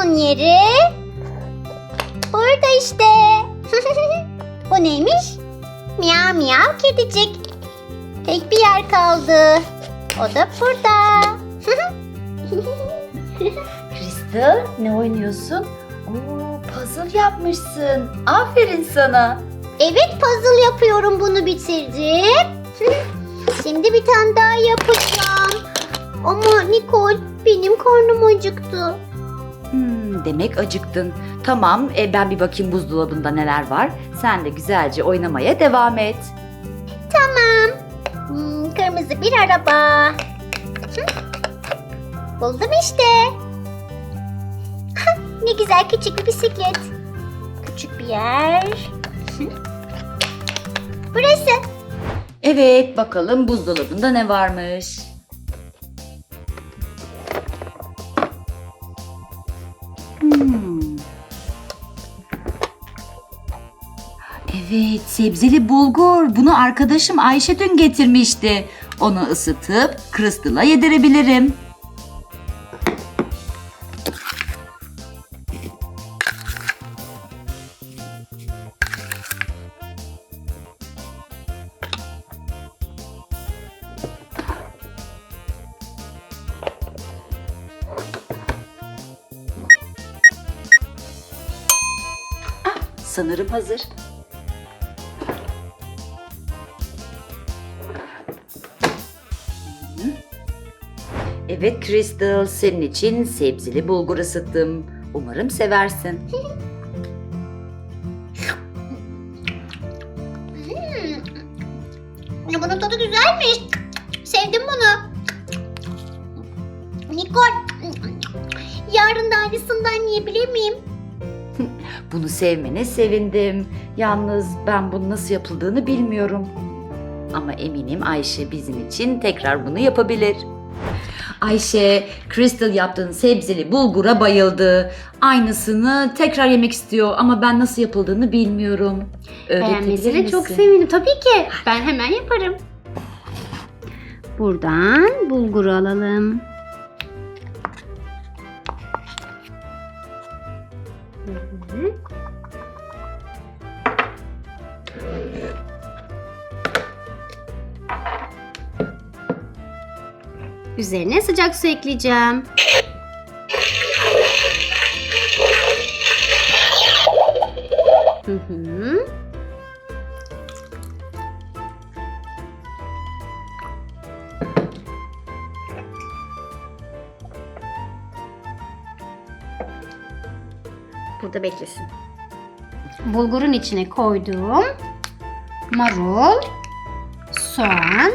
bunun yeri? Burada işte. Bu neymiş? Miyav miyav kedicik. Tek bir yer kaldı. O da burada. Crystal ne oynuyorsun? Oo, puzzle yapmışsın. Aferin sana. evet puzzle yapıyorum bunu bitirdim. Şimdi bir tane daha yapacağım. Ama Nicole benim karnım acıktı. Hmm, demek acıktın. Tamam, e, ben bir bakayım buzdolabında neler var. Sen de güzelce oynamaya devam et. Tamam. Hmm, kırmızı bir araba. Hı. Buldum işte. Ne güzel küçük bir bisiklet. Küçük bir yer. Hı. Burası. Evet, bakalım buzdolabında ne varmış. Evet, sebzeli bulgur. Bunu arkadaşım Ayşe dün getirmişti. Onu ısıtıp Crystal'a yedirebilirim. Sanırım hazır. Evet Crystal, senin için sebzeli bulgur ısıttım. Umarım seversin. Hmm. Bunun tadı güzelmiş. Sevdim bunu. Nicole. Yarın da aynısından yiyebilir miyim? Bunu sevmene sevindim. Yalnız ben bunun nasıl yapıldığını bilmiyorum. Ama eminim Ayşe bizim için tekrar bunu yapabilir. Ayşe, Crystal yaptığın sebzeli bulgura bayıldı. Aynısını tekrar yemek istiyor ama ben nasıl yapıldığını bilmiyorum. Beğenmesine çok sevindim. Tabii ki. Ben hemen yaparım. Buradan bulguru alalım. Üzerine sıcak su ekleyeceğim. Hı hı. Burada beklesin. Bulgurun içine koyduğum marul, soğan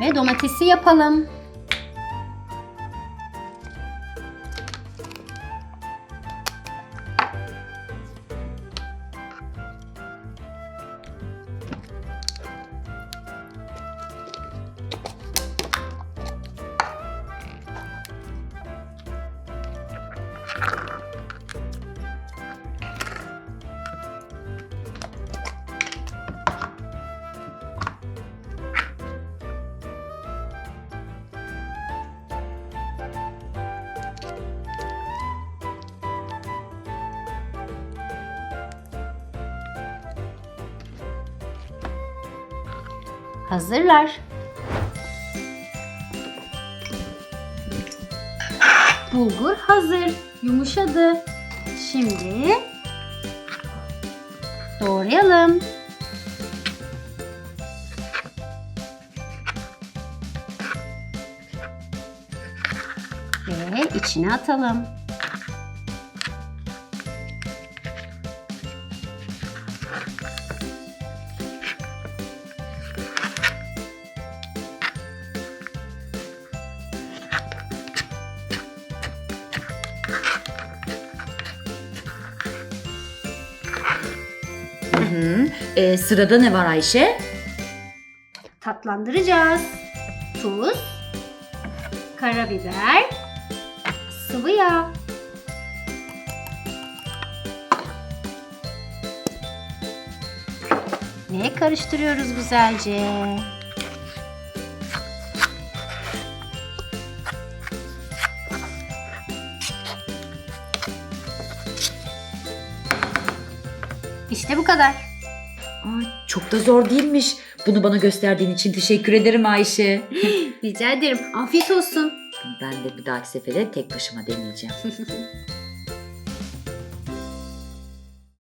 ve domatesi yapalım. Hazırlar. Bulgur hazır. Yumuşadı. Şimdi doğrayalım. Ve içine atalım. Hı hı. Ee, sırada ne var Ayşe? Tatlandıracağız. Tuz, karabiber, sıvı yağ. Ve karıştırıyoruz güzelce. İşte bu kadar. Aa, çok da zor değilmiş. Bunu bana gösterdiğin için teşekkür ederim Ayşe. Rica ederim. Afiyet olsun. Ben de bir dahaki sefere tek başıma deneyeceğim.